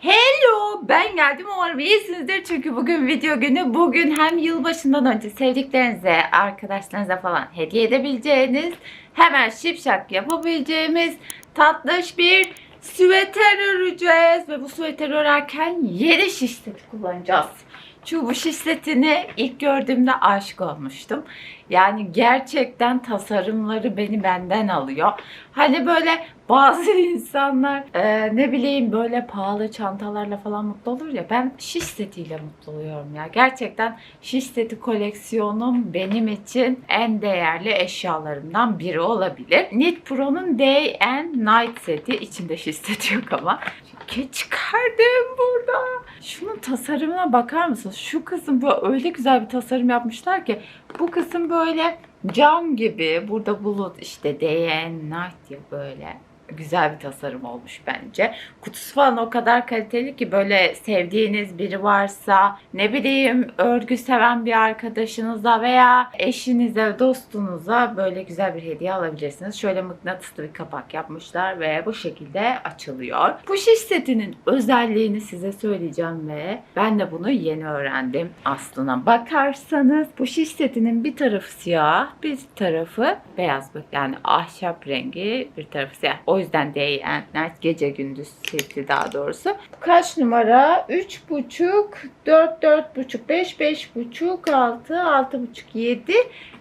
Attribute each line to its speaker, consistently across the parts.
Speaker 1: Hello ben geldim umarım iyisinizdir çünkü bugün video günü bugün hem yılbaşından önce sevdiklerinize arkadaşlarınıza falan hediye edebileceğiniz hemen şipşak yapabileceğimiz tatlış bir süveter öreceğiz ve bu süveter örerken yeni şiş seti kullanacağız. Çünkü bu şiş setini ilk gördüğümde aşık olmuştum. Yani gerçekten tasarımları beni benden alıyor. Hani böyle bazı insanlar e, ne bileyim böyle pahalı çantalarla falan mutlu olur ya ben şiş setiyle mutlu oluyorum ya. Gerçekten şiş seti koleksiyonum benim için en değerli eşyalarımdan biri olabilir. Knit Pro'nun Day and Night seti içinde şiş seti yok ama. Çünkü çıkardım burada. Şunun tasarımına bakar mısınız? Şu kısım böyle öyle güzel bir tasarım yapmışlar ki bu kısım böyle cam gibi. Burada bulut işte and night ya böyle. Güzel bir tasarım olmuş bence. Kutusu falan o kadar kaliteli ki böyle sevdiğiniz biri varsa ne bileyim örgü seven bir arkadaşınıza veya eşinize, dostunuza böyle güzel bir hediye alabilirsiniz. Şöyle mıknatıslı bir kapak yapmışlar ve bu şekilde açılıyor. Bu şiş setinin özelliğini size söyleyeceğim ve ben de bunu yeni öğrendim. Aslına bakarsanız bu şiş setinin bir tarafı siyah, bir tarafı beyaz. Yani ahşap rengi, bir tarafı siyah. O yüzden day and night gece gündüz seti daha doğrusu. Kaç numara? 3,5, 4, 4,5, 5, 5,5, 6, 6,5, 7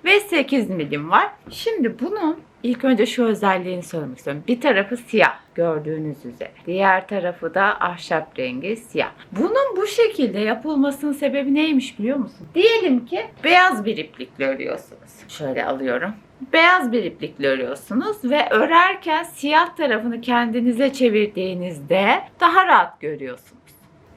Speaker 1: ve 8 milim var. Şimdi bunun ilk önce şu özelliğini söylemek istiyorum. Bir tarafı siyah gördüğünüz üzere. Diğer tarafı da ahşap rengi siyah. Bunun bu şekilde yapılmasının sebebi neymiş biliyor musun? Diyelim ki beyaz bir iplikle örüyorsunuz. Şöyle alıyorum beyaz bir iplikle örüyorsunuz ve örerken siyah tarafını kendinize çevirdiğinizde daha rahat görüyorsunuz.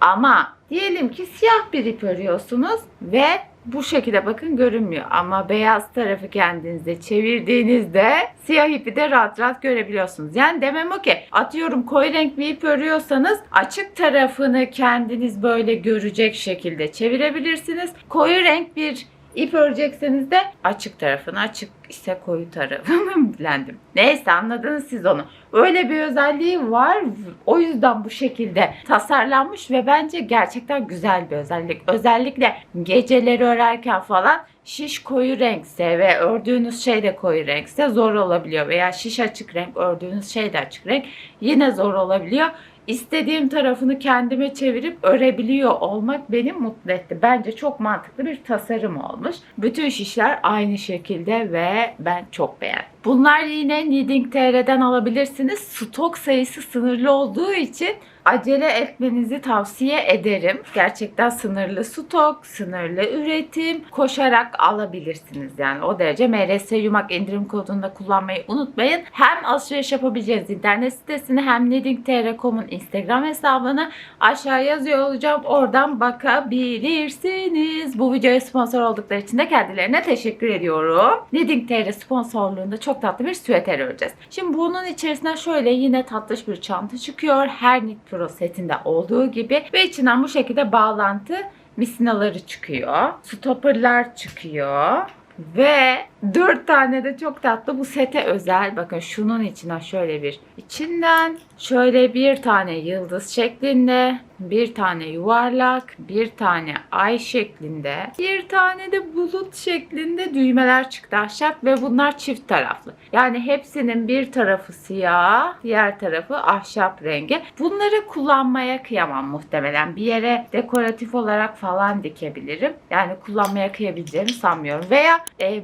Speaker 1: Ama diyelim ki siyah bir ip örüyorsunuz ve bu şekilde bakın görünmüyor ama beyaz tarafı kendinize çevirdiğinizde siyah ipi de rahat rahat görebiliyorsunuz. Yani demem o ki atıyorum koyu renk bir ip örüyorsanız açık tarafını kendiniz böyle görecek şekilde çevirebilirsiniz. Koyu renk bir İp örecekseniz de açık tarafını açık ise koyu tarafını bilendim. Neyse anladınız siz onu. Öyle bir özelliği var. O yüzden bu şekilde tasarlanmış ve bence gerçekten güzel bir özellik. Özellikle geceleri örerken falan şiş koyu renkse ve ördüğünüz şey de koyu renkse zor olabiliyor. Veya şiş açık renk ördüğünüz şey de açık renk yine zor olabiliyor istediğim tarafını kendime çevirip örebiliyor olmak beni mutlu etti. Bence çok mantıklı bir tasarım olmuş. Bütün şişler aynı şekilde ve ben çok beğendim. Bunlar yine Knitting TR'den alabilirsiniz. Stok sayısı sınırlı olduğu için acele etmenizi tavsiye ederim. Gerçekten sınırlı stok, sınırlı üretim, koşarak alabilirsiniz. Yani o derece MRS Yumak indirim kodunu da kullanmayı unutmayın. Hem alışveriş yapabileceğiniz internet sitesini hem knittingtr.com'un Instagram hesabını aşağı yazıyor olacağım. Oradan bakabilirsiniz. Bu videoya sponsor oldukları için de kendilerine teşekkür ediyorum. Knitting TR sponsorluğunda çok tatlı bir süveter öreceğiz. Şimdi bunun içerisinden şöyle yine tatlış bir çanta çıkıyor. Her Knit Pro setinde olduğu gibi ve içinden bu şekilde bağlantı misinaları çıkıyor. Stopperlar çıkıyor. Ve 4 tane de çok tatlı bu sete özel. Bakın şunun içine şöyle bir içinden şöyle bir tane yıldız şeklinde, bir tane yuvarlak, bir tane ay şeklinde, bir tane de bulut şeklinde düğmeler çıktı ahşap ve bunlar çift taraflı. Yani hepsinin bir tarafı siyah, diğer tarafı ahşap rengi. Bunları kullanmaya kıyamam muhtemelen. Bir yere dekoratif olarak falan dikebilirim. Yani kullanmaya kıyabileceğimi sanmıyorum. Veya e,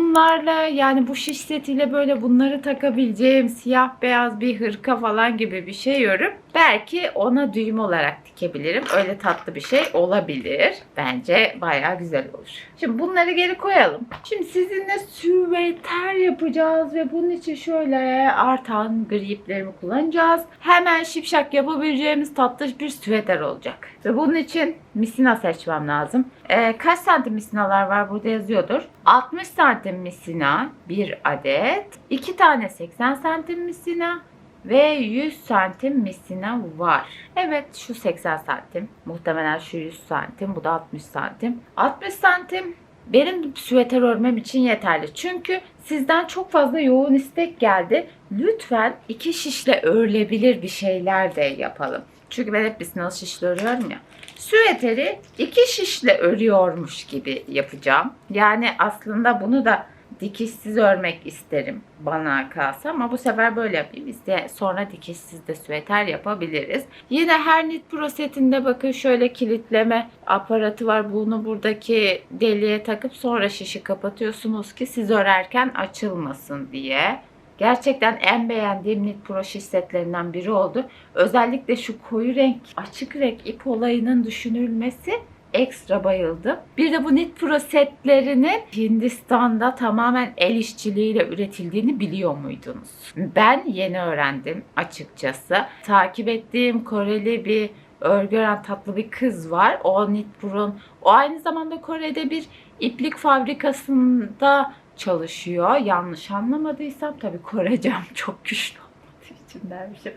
Speaker 1: bunlarla yani bu şiş setiyle böyle bunları takabileceğim siyah beyaz bir hırka falan gibi bir şey örüp belki ona düğüm olarak dikebilirim. Öyle tatlı bir şey olabilir. Bence bayağı güzel olur. Şimdi bunları geri koyalım. Şimdi sizinle süveter yapacağız ve bunun için şöyle artan gri iplerimi kullanacağız. Hemen şipşak yapabileceğimiz tatlış bir süveter olacak. Ve bunun için misina seçmem lazım. Ee, kaç santim misinalar var burada yazıyordur. 60 santim misina bir adet. 2 tane 80 santim misina ve 100 santim misina var. Evet şu 80 santim. Muhtemelen şu 100 santim. Bu da 60 santim. 60 santim benim süveter örmem için yeterli. Çünkü sizden çok fazla yoğun istek geldi. Lütfen iki şişle örülebilir bir şeyler de yapalım. Çünkü ben hep bir sınavı şişle örüyorum ya. Süveteri iki şişle örüyormuş gibi yapacağım. Yani aslında bunu da dikişsiz örmek isterim bana kalsa ama bu sefer böyle yapayım. İşte sonra dikişsiz de süveter yapabiliriz. Yine her knit pro setinde bakın şöyle kilitleme aparatı var. Bunu buradaki deliğe takıp sonra şişi kapatıyorsunuz ki siz örerken açılmasın diye. Gerçekten en beğendiğim Knit Pro şiş setlerinden biri oldu. Özellikle şu koyu renk, açık renk ip olayının düşünülmesi ekstra bayıldım. Bir de bu Knit Pro setlerinin Hindistan'da tamamen el işçiliğiyle üretildiğini biliyor muydunuz? Ben yeni öğrendim açıkçası. Takip ettiğim Koreli bir örgü tatlı bir kız var. O Knit Pro'nun o aynı zamanda Kore'de bir iplik fabrikasında çalışıyor. Yanlış anlamadıysam tabii Korecem çok güçlü olmadığı için dermişim.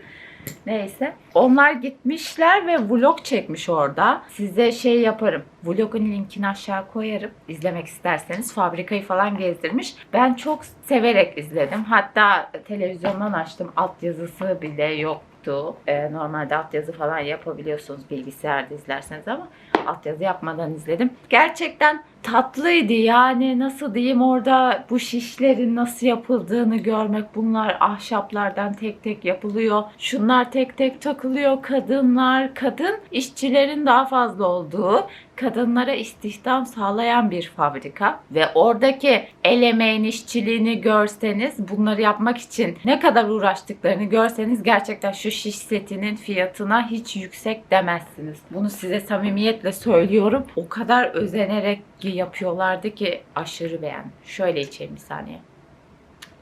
Speaker 1: Neyse. Onlar gitmişler ve vlog çekmiş orada. Size şey yaparım. Vlogun linkini aşağı koyarım. İzlemek isterseniz fabrikayı falan gezdirmiş. Ben çok severek izledim. Hatta televizyondan açtım. Altyazısı bile yoktu. Ee, normalde altyazı falan yapabiliyorsunuz bilgisayarda izlerseniz ama altyazı yapmadan izledim. Gerçekten tatlıydı yani nasıl diyeyim orada bu şişlerin nasıl yapıldığını görmek. Bunlar ahşaplardan tek tek yapılıyor. Şunlar tek tek takılıyor. Kadınlar, kadın işçilerin daha fazla olduğu kadınlara istihdam sağlayan bir fabrika ve oradaki el emeğin işçiliğini görseniz bunları yapmak için ne kadar uğraştıklarını görseniz gerçekten şu şiş setinin fiyatına hiç yüksek demezsiniz. Bunu size samimiyetle söylüyorum. O kadar özenerek yapıyorlardı ki aşırı beğendim. Şöyle içeyim bir saniye.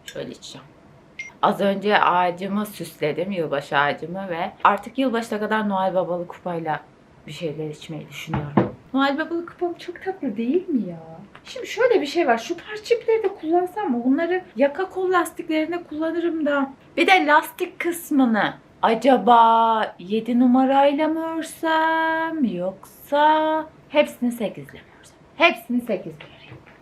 Speaker 1: Şöyle içeceğim. Az önce ağacımı süsledim, yılbaşı ağacımı ve artık yılbaşına kadar Noel Babalı kupayla bir şeyler içmeyi düşünüyorum. Noel Babalı kupam çok tatlı değil mi ya? Şimdi şöyle bir şey var. Şu parça ipleri de kullansam mı? Bunları yaka kol lastiklerine kullanırım da. Bir de lastik kısmını acaba 7 numarayla mı örsem yoksa hepsini 8 ile mi örsem? Hepsini 8 ile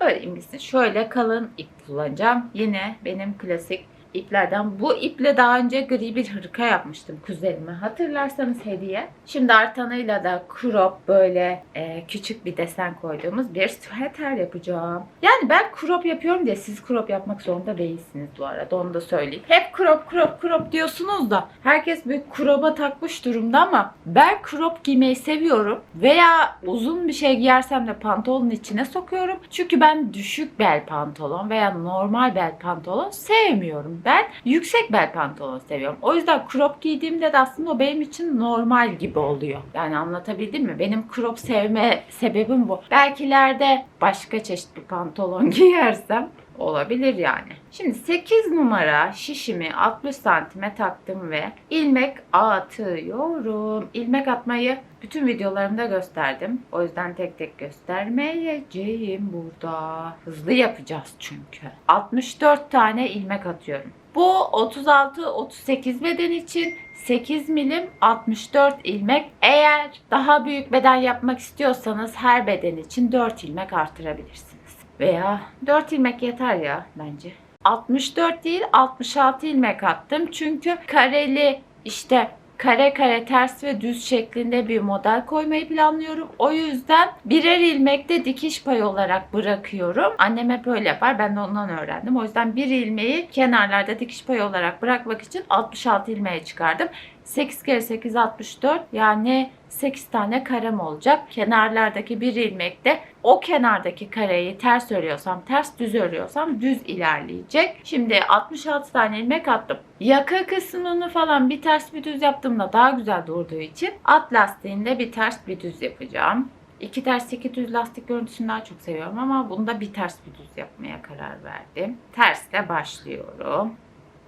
Speaker 1: öreyim. Gitsin. Şöyle kalın ip kullanacağım. Yine benim klasik iplerden. Bu iple daha önce gri bir hırka yapmıştım kuzenime. Hatırlarsanız hediye. Şimdi artanıyla da crop böyle e, küçük bir desen koyduğumuz bir sweater yapacağım. Yani ben crop yapıyorum diye siz crop yapmak zorunda değilsiniz bu arada. Onu da söyleyeyim. Hep crop crop crop diyorsunuz da herkes bir crop'a takmış durumda ama ben crop giymeyi seviyorum. Veya uzun bir şey giyersem de pantolonun içine sokuyorum. Çünkü ben düşük bel pantolon veya normal bel pantolon sevmiyorum. Ben yüksek bel pantolon seviyorum. O yüzden crop giydiğimde de aslında o benim için normal gibi oluyor. Yani anlatabildim mi? Benim crop sevme sebebim bu. Belkilerde başka çeşit bir pantolon giyersem olabilir yani. Şimdi 8 numara şişimi 60 santime taktım ve ilmek atıyorum. İlmek atmayı bütün videolarımda gösterdim. O yüzden tek tek göstermeyeceğim burada. Hızlı yapacağız çünkü. 64 tane ilmek atıyorum. Bu 36-38 beden için 8 milim 64 ilmek. Eğer daha büyük beden yapmak istiyorsanız her beden için 4 ilmek artırabilirsiniz. Veya 4 ilmek yeter ya bence. 64 değil 66 ilmek attım. Çünkü kareli işte kare kare ters ve düz şeklinde bir model koymayı planlıyorum. O yüzden birer ilmekte dikiş payı olarak bırakıyorum. Annem hep öyle yapar. Ben de ondan öğrendim. O yüzden bir ilmeği kenarlarda dikiş payı olarak bırakmak için 66 ilmeğe çıkardım. 8 kere 8 64 yani 8 tane karem olacak. Kenarlardaki bir ilmekte o kenardaki kareyi ters örüyorsam ters düz örüyorsam düz ilerleyecek. Şimdi 66 tane ilmek attım. Yaka kısmını falan bir ters bir düz yaptığımda daha güzel durduğu için at lastiğinde bir ters bir düz yapacağım. İki ters iki düz lastik görüntüsünü daha çok seviyorum ama bunda bir ters bir düz yapmaya karar verdim. Tersle başlıyorum.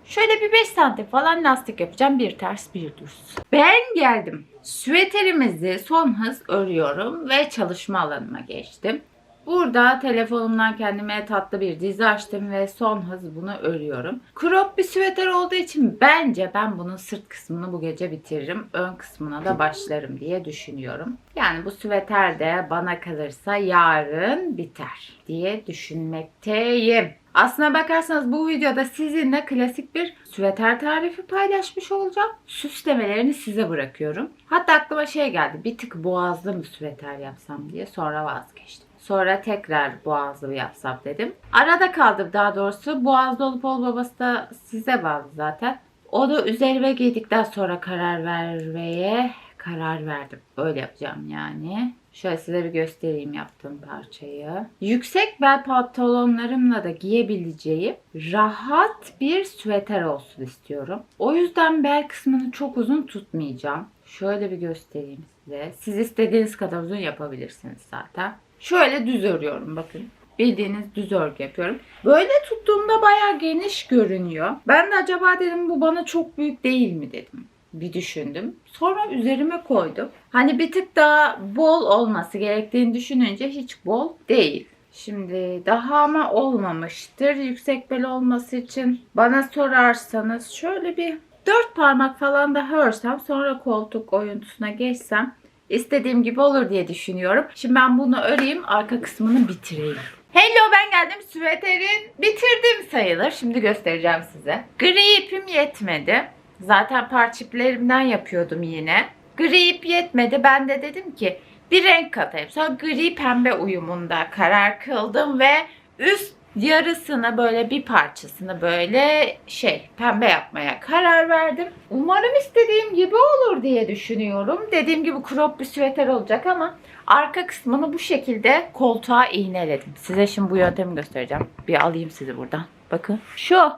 Speaker 1: Şöyle bir 5 santim falan lastik yapacağım. Bir ters bir düz. Ben geldim. Süveterimizi son hız örüyorum ve çalışma alanıma geçtim. Burada telefonumdan kendime tatlı bir dizi açtım ve son hız bunu örüyorum. Crop bir süveter olduğu için bence ben bunun sırt kısmını bu gece bitiririm. Ön kısmına da başlarım diye düşünüyorum. Yani bu süveter de bana kalırsa yarın biter diye düşünmekteyim. Aslına bakarsanız bu videoda sizinle klasik bir süveter tarifi paylaşmış olacağım. Süslemelerini size bırakıyorum. Hatta aklıma şey geldi. Bir tık boğazlı mı süveter yapsam diye sonra vazgeçtim. Sonra tekrar boğazlı yapsam dedim. Arada kaldım daha doğrusu. Boğazlı olup olmaması da size bağlı zaten. Onu üzerime giydikten sonra karar vermeye karar verdim. Öyle yapacağım yani. Şöyle size bir göstereyim yaptığım parçayı. Yüksek bel pantolonlarımla da giyebileceğim rahat bir süveter olsun istiyorum. O yüzden bel kısmını çok uzun tutmayacağım. Şöyle bir göstereyim size. Siz istediğiniz kadar uzun yapabilirsiniz zaten. Şöyle düz örüyorum bakın. Bildiğiniz düz örgü yapıyorum. Böyle tuttuğumda bayağı geniş görünüyor. Ben de acaba dedim bu bana çok büyük değil mi dedim bir düşündüm. Sonra üzerime koydum. Hani bir tık daha bol olması gerektiğini düşününce hiç bol değil. Şimdi daha ama olmamıştır. Yüksek bel olması için bana sorarsanız şöyle bir dört parmak falan daha örsem sonra koltuk oyuntusuna geçsem istediğim gibi olur diye düşünüyorum. Şimdi ben bunu öreyim arka kısmını bitireyim. Hello ben geldim. Süveterin bitirdim sayılır. Şimdi göstereceğim size. Gri ipim yetmedi. Zaten parça iplerimden yapıyordum yine. Gri ip yetmedi. Ben de dedim ki bir renk katayım. Sonra gri pembe uyumunda karar kıldım ve üst yarısını böyle bir parçasını böyle şey pembe yapmaya karar verdim. Umarım istediğim gibi olur diye düşünüyorum. Dediğim gibi crop bir süveter olacak ama arka kısmını bu şekilde koltuğa iğneledim. Size şimdi bu yöntemi göstereceğim. Bir alayım sizi buradan. Bakın şu.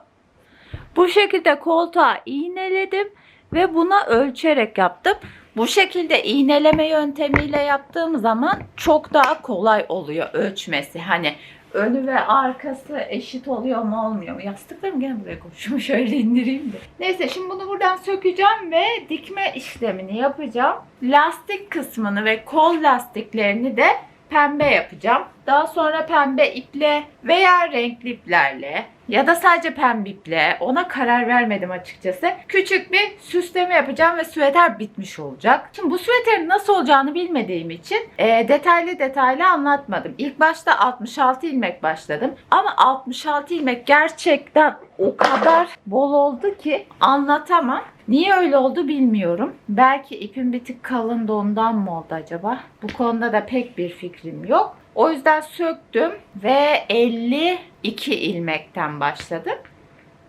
Speaker 1: Bu şekilde koltuğa iğneledim ve buna ölçerek yaptım. Bu şekilde iğneleme yöntemiyle yaptığım zaman çok daha kolay oluyor ölçmesi. Hani önü ve arkası eşit oluyor mu olmuyor mu? Yastıklarım gene buraya koşuyor. Şöyle indireyim de. Neyse şimdi bunu buradan sökeceğim ve dikme işlemini yapacağım. Lastik kısmını ve kol lastiklerini de pembe yapacağım. Daha sonra pembe iple veya renkli iplerle ya da sadece pembe iple ona karar vermedim açıkçası. Küçük bir süsleme yapacağım ve süveter bitmiş olacak. Şimdi bu süveterin nasıl olacağını bilmediğim için e, detaylı detaylı anlatmadım. İlk başta 66 ilmek başladım. Ama 66 ilmek gerçekten o kadar bol oldu ki anlatamam. Niye öyle oldu bilmiyorum. Belki ipim bir tık kalın da ondan mı oldu acaba? Bu konuda da pek bir fikrim yok. O yüzden söktüm ve 52 ilmekten başladım.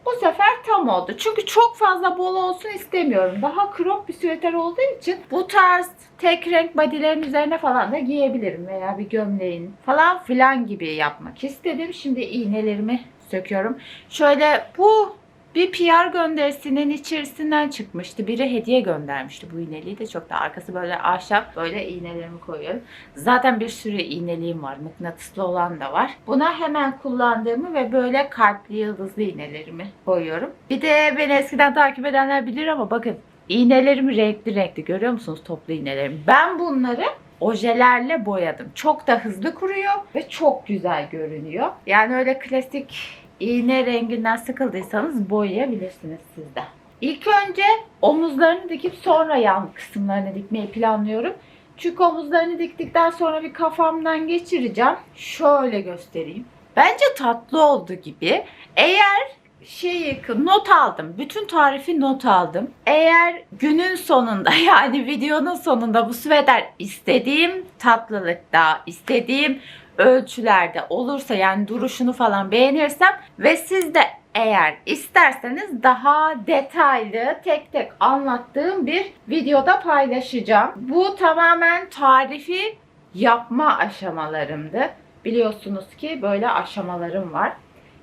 Speaker 1: Bu sefer tam oldu. Çünkü çok fazla bol olsun istemiyorum. Daha crop bir süveter olduğu için bu tarz tek renk bodylerin üzerine falan da giyebilirim. Veya bir gömleğin falan filan gibi yapmak istedim. Şimdi iğnelerimi söküyorum. Şöyle bu bir PR gönderisinin içerisinden çıkmıştı. Biri hediye göndermişti bu iğneliği de çok da arkası böyle ahşap böyle iğnelerimi koyuyorum. Zaten bir sürü iğneliğim var. Mıknatıslı olan da var. Buna hemen kullandığımı ve böyle kalpli yıldızlı iğnelerimi koyuyorum. Bir de beni eskiden takip edenler bilir ama bakın iğnelerimi renkli renkli görüyor musunuz toplu iğnelerimi? Ben bunları ojelerle boyadım. Çok da hızlı kuruyor ve çok güzel görünüyor. Yani öyle klasik iğne renginden sıkıldıysanız boyayabilirsiniz siz de. İlk önce omuzlarını dikip sonra yan kısımlarını dikmeyi planlıyorum. Çünkü omuzlarını diktikten sonra bir kafamdan geçireceğim. Şöyle göstereyim. Bence tatlı oldu gibi. Eğer şeyi not aldım. Bütün tarifi not aldım. Eğer günün sonunda yani videonun sonunda bu süveter istediğim tatlılıkta, istediğim ölçülerde olursa yani duruşunu falan beğenirsem ve siz de eğer isterseniz daha detaylı tek tek anlattığım bir videoda paylaşacağım. Bu tamamen tarifi yapma aşamalarımdı. Biliyorsunuz ki böyle aşamalarım var.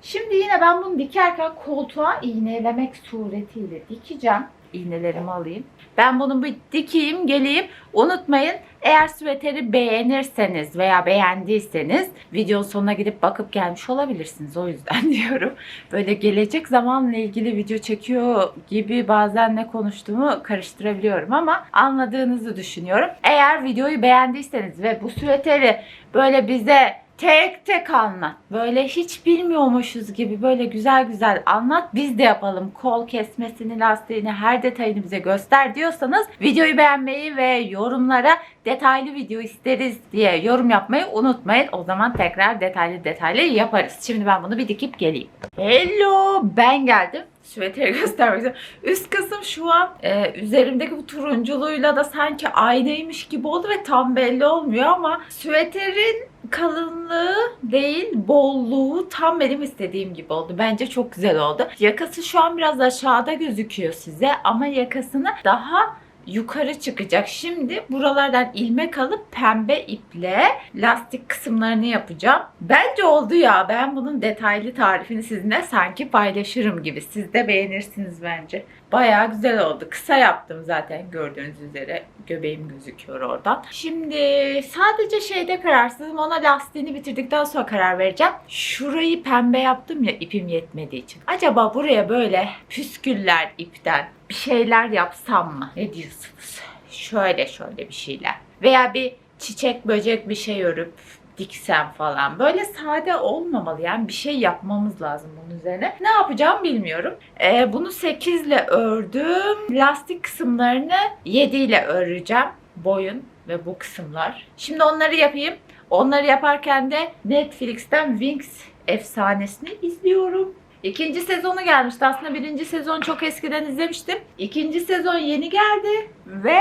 Speaker 1: Şimdi yine ben bunu dikerken koltuğa iğnelemek suretiyle dikeceğim. İğnelerimi alayım. Ben bunu bir dikeyim, geleyim. Unutmayın eğer süveteri beğenirseniz veya beğendiyseniz videonun sonuna gidip bakıp gelmiş olabilirsiniz. O yüzden diyorum. Böyle gelecek zamanla ilgili video çekiyor gibi bazen ne konuştuğumu karıştırabiliyorum ama anladığınızı düşünüyorum. Eğer videoyu beğendiyseniz ve bu süveteri böyle bize tek tek anlat. Böyle hiç bilmiyormuşuz gibi böyle güzel güzel anlat. Biz de yapalım. Kol kesmesini, lastiğini, her detayını bize göster diyorsanız videoyu beğenmeyi ve yorumlara detaylı video isteriz diye yorum yapmayı unutmayın. O zaman tekrar detaylı detaylı yaparız. Şimdi ben bunu bir dikip geleyim. Hello ben geldim. Süveteri göstermek istiyorum. Üst kısım şu an e, üzerimdeki bu turunculuğuyla da sanki aynaymış gibi oldu ve tam belli olmuyor ama süveterin kalınlığı değil bolluğu tam benim istediğim gibi oldu. Bence çok güzel oldu. Yakası şu an biraz aşağıda gözüküyor size ama yakasını daha yukarı çıkacak. Şimdi buralardan ilmek alıp pembe iple lastik kısımlarını yapacağım. Bence oldu ya. Ben bunun detaylı tarifini sizinle sanki paylaşırım gibi. Siz de beğenirsiniz bence. Bayağı güzel oldu. Kısa yaptım zaten gördüğünüz üzere. Göbeğim gözüküyor oradan. Şimdi sadece şeyde kararsızım. Ona lastiğini bitirdikten sonra karar vereceğim. Şurayı pembe yaptım ya ipim yetmediği için. Acaba buraya böyle püsküller ipten bir şeyler yapsam mı? Ne diyorsunuz? Şöyle şöyle bir şeyler. Veya bir çiçek böcek bir şey örüp diksem falan. Böyle sade olmamalı yani bir şey yapmamız lazım bunun üzerine. Ne yapacağım bilmiyorum. Ee, bunu 8 ile ördüm. Lastik kısımlarını 7 ile öreceğim. Boyun ve bu kısımlar. Şimdi onları yapayım. Onları yaparken de Netflix'ten Wings efsanesini izliyorum. İkinci sezonu gelmişti. Aslında birinci sezon çok eskiden izlemiştim. İkinci sezon yeni geldi ve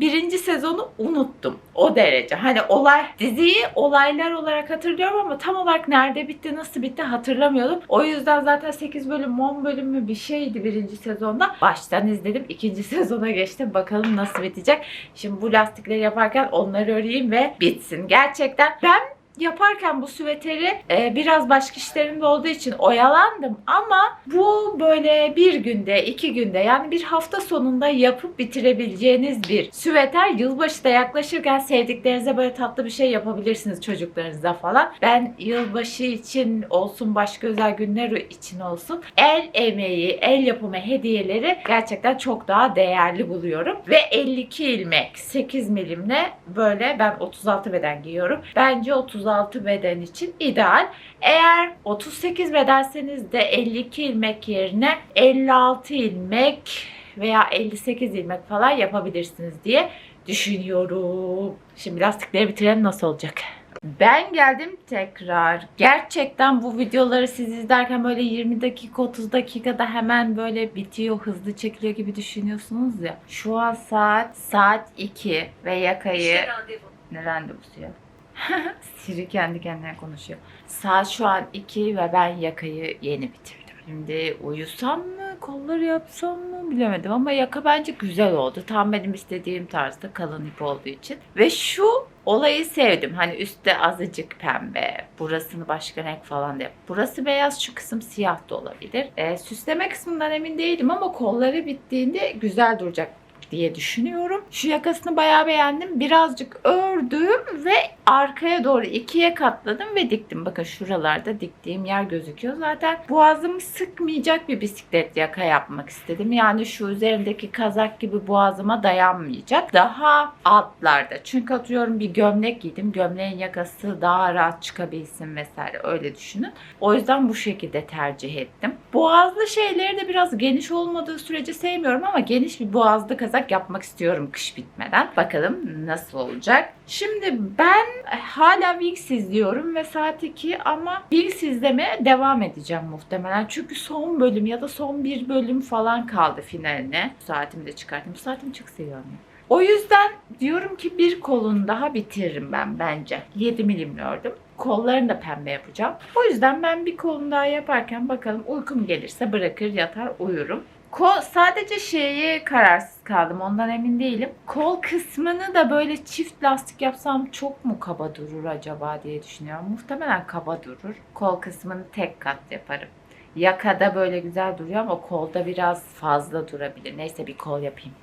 Speaker 1: birinci sezonu unuttum. O derece. Hani olay diziyi olaylar olarak hatırlıyorum ama tam olarak nerede bitti, nasıl bitti hatırlamıyordum. O yüzden zaten 8 bölüm, 10 bölüm mü bir şeydi birinci sezonda. Baştan izledim. ikinci sezona geçtim. Bakalım nasıl bitecek. Şimdi bu lastikleri yaparken onları öreyim ve bitsin. Gerçekten ben yaparken bu süveteri e, biraz başka işlerimde olduğu için oyalandım ama bu böyle bir günde iki günde yani bir hafta sonunda yapıp bitirebileceğiniz bir süveter yılbaşı da yaklaşırken sevdiklerinize böyle tatlı bir şey yapabilirsiniz çocuklarınıza falan. Ben yılbaşı için olsun başka özel günler için olsun el emeği, el yapımı hediyeleri gerçekten çok daha değerli buluyorum. Ve 52 ilmek 8 milimle böyle ben 36 beden giyiyorum. Bence 36 beden için ideal. Eğer 38 bedenseniz de 52 ilmek yerine 56 ilmek veya 58 ilmek falan yapabilirsiniz diye düşünüyorum. Şimdi lastikleri bitirelim nasıl olacak? Ben geldim tekrar. Gerçekten bu videoları siz izlerken böyle 20 dakika 30 dakikada hemen böyle bitiyor hızlı çekiliyor gibi düşünüyorsunuz ya. Şu an saat saat 2 ve yakayı ne randevusu ya? Siri kendi kendine konuşuyor. Saat şu an 2 ve ben yakayı yeni bitirdim. Şimdi uyusam mı, kolları yapsam mı bilemedim ama yaka bence güzel oldu. Tam benim istediğim tarzda kalın ip olduğu için. Ve şu olayı sevdim. Hani üstte azıcık pembe, burasını başka renk falan yap. Burası beyaz, şu kısım siyah da olabilir. Ee, süsleme kısmından emin değilim ama kolları bittiğinde güzel duracak diye düşünüyorum. Şu yakasını bayağı beğendim. Birazcık ördüm ve arkaya doğru ikiye katladım ve diktim. Bakın şuralarda diktiğim yer gözüküyor. Zaten boğazımı sıkmayacak bir bisiklet yaka yapmak istedim. Yani şu üzerindeki kazak gibi boğazıma dayanmayacak. Daha altlarda. Çünkü atıyorum bir gömlek giydim. Gömleğin yakası daha rahat çıkabilsin vesaire. Öyle düşünün. O yüzden bu şekilde tercih ettim. Boğazlı şeyleri de biraz geniş olmadığı sürece sevmiyorum ama geniş bir boğazlı kazak yapmak istiyorum kış bitmeden. Bakalım nasıl olacak. Şimdi ben hala Wings izliyorum ve saat 2 ama Wings izlemeye devam edeceğim muhtemelen. Çünkü son bölüm ya da son bir bölüm falan kaldı finaline. Saatimi de çıkarttım. Saatimi çok seviyorum. O yüzden diyorum ki bir kolunu daha bitiririm ben bence. 7 milimle ördüm. Kollarını da pembe yapacağım. O yüzden ben bir kolunu daha yaparken bakalım uykum gelirse bırakır yatar uyurum. Kol, sadece şeyi kararsız kaldım ondan emin değilim. Kol kısmını da böyle çift lastik yapsam çok mu kaba durur acaba diye düşünüyorum. Muhtemelen kaba durur. Kol kısmını tek kat yaparım. Yakada böyle güzel duruyor ama kolda biraz fazla durabilir. Neyse bir kol yapayım.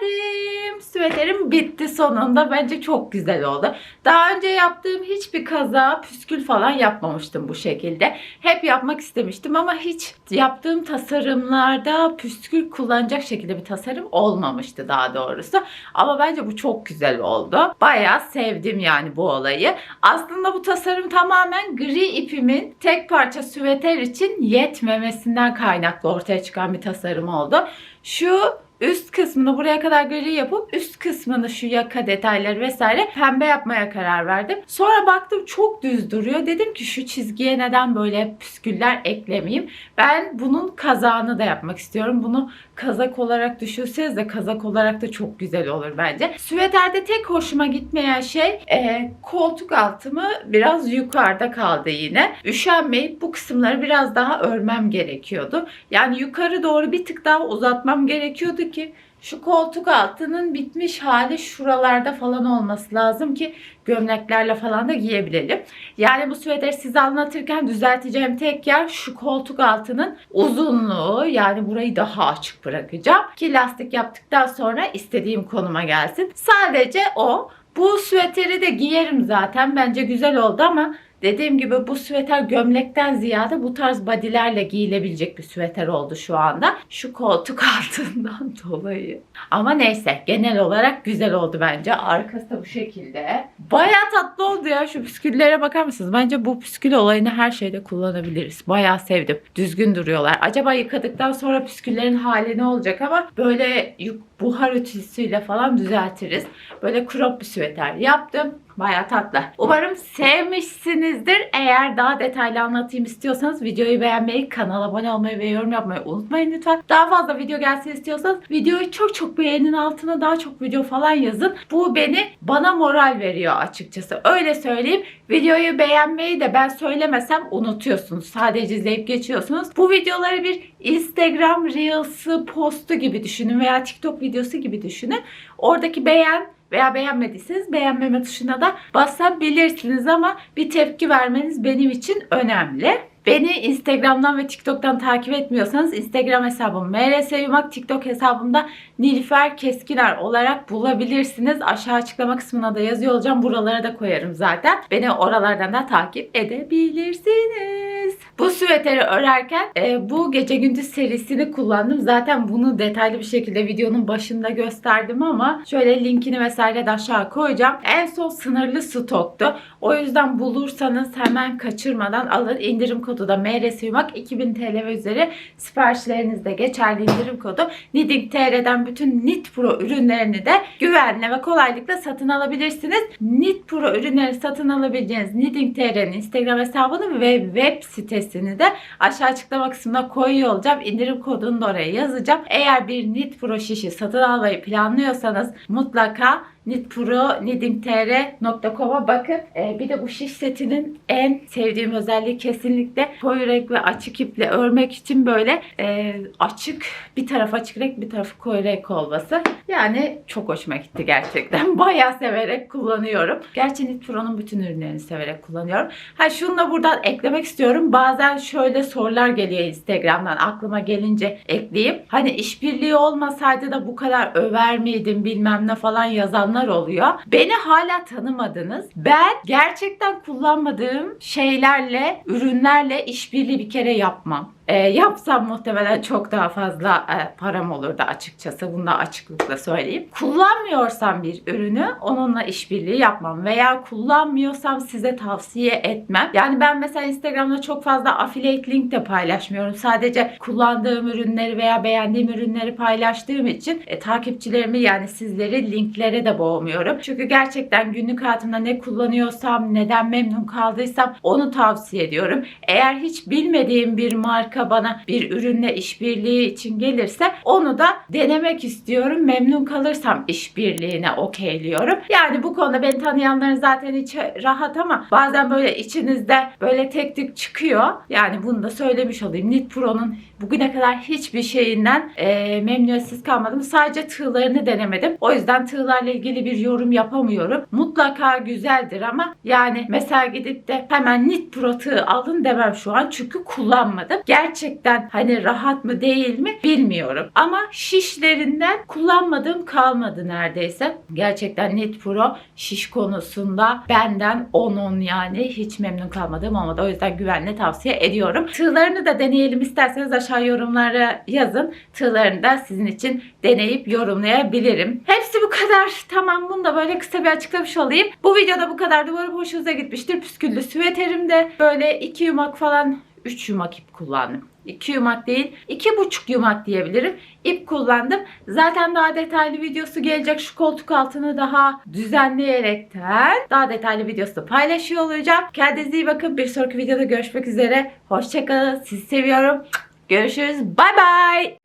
Speaker 1: Süveterim. Süveterim bitti sonunda. Bence çok güzel oldu. Daha önce yaptığım hiçbir kaza, püskül falan yapmamıştım bu şekilde. Hep yapmak istemiştim ama hiç yaptığım tasarımlarda püskül kullanacak şekilde bir tasarım olmamıştı daha doğrusu. Ama bence bu çok güzel oldu. Bayağı sevdim yani bu olayı. Aslında bu tasarım tamamen gri ipimin tek parça süveter için yetmemesinden kaynaklı ortaya çıkan bir tasarım oldu. Şu üst kısmını buraya kadar gri yapıp üst kısmını şu yaka detayları vesaire pembe yapmaya karar verdim. Sonra baktım çok düz duruyor. Dedim ki şu çizgiye neden böyle püsküller eklemeyeyim. Ben bunun kazağını da yapmak istiyorum. Bunu kazak olarak düşünseniz de kazak olarak da çok güzel olur bence. Süveterde tek hoşuma gitmeyen şey e, koltuk altımı biraz yukarıda kaldı yine. Üşenmeyip bu kısımları biraz daha örmem gerekiyordu. Yani yukarı doğru bir tık daha uzatmam gerekiyordu ki şu koltuk altının bitmiş hali şuralarda falan olması lazım ki gömleklerle falan da giyebilelim. Yani bu süveteri size anlatırken düzelteceğim tek yer şu koltuk altının uzunluğu. Yani burayı daha açık bırakacağım ki lastik yaptıktan sonra istediğim konuma gelsin. Sadece o. Bu süveteri de giyerim zaten. Bence güzel oldu ama Dediğim gibi bu süveter gömlekten ziyade bu tarz bodylerle giyilebilecek bir süveter oldu şu anda. Şu koltuk altından dolayı. Ama neyse genel olarak güzel oldu bence. Arkası da bu şekilde. Bayağı tatlı oldu ya şu püsküllere bakar mısınız? Bence bu püskül olayını her şeyde kullanabiliriz. Bayağı sevdim. Düzgün duruyorlar. Acaba yıkadıktan sonra püsküllerin hali ne olacak ama böyle buhar ütüsüyle falan düzeltiriz. Böyle crop bir süveter yaptım. Bayağı tatlı. Umarım sevmişsinizdir. Eğer daha detaylı anlatayım istiyorsanız videoyu beğenmeyi, kanala abone olmayı ve yorum yapmayı unutmayın lütfen. Daha fazla video gelsin istiyorsanız videoyu çok çok beğenin altına daha çok video falan yazın. Bu beni bana moral veriyor açıkçası. Öyle söyleyeyim. Videoyu beğenmeyi de ben söylemesem unutuyorsunuz. Sadece izleyip geçiyorsunuz. Bu videoları bir Instagram Reels'ı postu gibi düşünün veya TikTok videosu gibi düşünün. Oradaki beğen veya beğenmediyseniz beğenmeme tuşuna da basabilirsiniz ama bir tepki vermeniz benim için önemli. Beni Instagram'dan ve TikTok'tan takip etmiyorsanız Instagram hesabım MRS Yumak, TikTok hesabımda Nilüfer Keskiner olarak bulabilirsiniz. Aşağı açıklama kısmına da yazıyor olacağım. Buralara da koyarım zaten. Beni oralardan da takip edebilirsiniz. Bu süveteri örerken e, bu gece gündüz serisini kullandım. Zaten bunu detaylı bir şekilde videonun başında gösterdim ama şöyle linkini vesaire de aşağı koyacağım. En son sınırlı stoktu. O yüzden bulursanız hemen kaçırmadan alın. İndirim kodu da MRS Yumak 2000 TL ve üzeri siparişlerinizde geçerli indirim kodu. Knitting TR'den bütün Knit Pro ürünlerini de güvenle ve kolaylıkla satın alabilirsiniz. Knit Pro ürünleri satın alabileceğiniz Knitting TR'nin Instagram hesabını ve web sitesini de aşağı açıklama kısmına koyuyor olacağım. İndirim kodunu da oraya yazacağım. Eğer bir Knit Pro şişi satın almayı planlıyorsanız mutlaka knitpro.knittingtr.com'a bakın. Ee, bir de bu şiş setinin en sevdiğim özelliği kesinlikle koyu renk ve açık iple örmek için böyle e, açık bir taraf açık renk bir tarafı koyu renk olması. Yani çok hoşuma gitti gerçekten. Bayağı severek kullanıyorum. Gerçi Knit Pro'nun bütün ürünlerini severek kullanıyorum. Ha şunu da buradan eklemek istiyorum. Bazen şöyle sorular geliyor Instagram'dan aklıma gelince ekleyeyim. Hani işbirliği olmasaydı da bu kadar över miydim bilmem ne falan yazanlar oluyor. Beni hala tanımadınız. Ben gerçekten kullanmadığım şeylerle, ürünlerle işbirliği bir kere yapmam. E, yapsam muhtemelen çok daha fazla e, param olurdu açıkçası. Bunu da açıklıkla söyleyeyim. Kullanmıyorsam bir ürünü onunla işbirliği yapmam veya kullanmıyorsam size tavsiye etmem. Yani ben mesela Instagram'da çok fazla affiliate link de paylaşmıyorum. Sadece kullandığım ürünleri veya beğendiğim ürünleri paylaştığım için e, takipçilerimi yani sizleri linklere de boğmuyorum. Çünkü gerçekten günlük hayatımda ne kullanıyorsam, neden memnun kaldıysam onu tavsiye ediyorum. Eğer hiç bilmediğim bir marka bana bir ürünle işbirliği için gelirse onu da denemek istiyorum. Memnun kalırsam işbirliğine okeyliyorum. Yani bu konuda beni tanıyanların zaten içi rahat ama bazen böyle içinizde böyle tek tük çıkıyor. Yani bunu da söylemiş olayım. Knit Pro'nun bugüne kadar hiçbir şeyinden e, memnuniyetsiz kalmadım. Sadece tığlarını denemedim. O yüzden tığlarla ilgili bir yorum yapamıyorum. Mutlaka güzeldir ama yani mesela gidip de hemen Knit Pro tığ alın demem şu an çünkü kullanmadım. Gerçi gerçekten hani rahat mı değil mi bilmiyorum. Ama şişlerinden kullanmadığım kalmadı neredeyse. Gerçekten Knit Pro şiş konusunda benden 10-10 yani hiç memnun kalmadığım olmadı. O yüzden güvenle tavsiye ediyorum. Tığlarını da deneyelim isterseniz aşağı yorumlara yazın. Tığlarını da sizin için deneyip yorumlayabilirim. Hepsi bu kadar. Tamam bunu da böyle kısa bir açıklamış olayım. Bu videoda bu kadar. Umarım hoşunuza gitmiştir. Püsküllü süveterimde böyle iki yumak falan 3 yumak ip kullandım. 2 yumak değil, iki buçuk yumak diyebilirim. İp kullandım. Zaten daha detaylı videosu gelecek. Şu koltuk altını daha düzenleyerekten daha detaylı videosu paylaşıyor olacağım. Kendinize iyi bakın. Bir sonraki videoda görüşmek üzere. Hoşçakalın. Sizi seviyorum. Görüşürüz. Bay bay.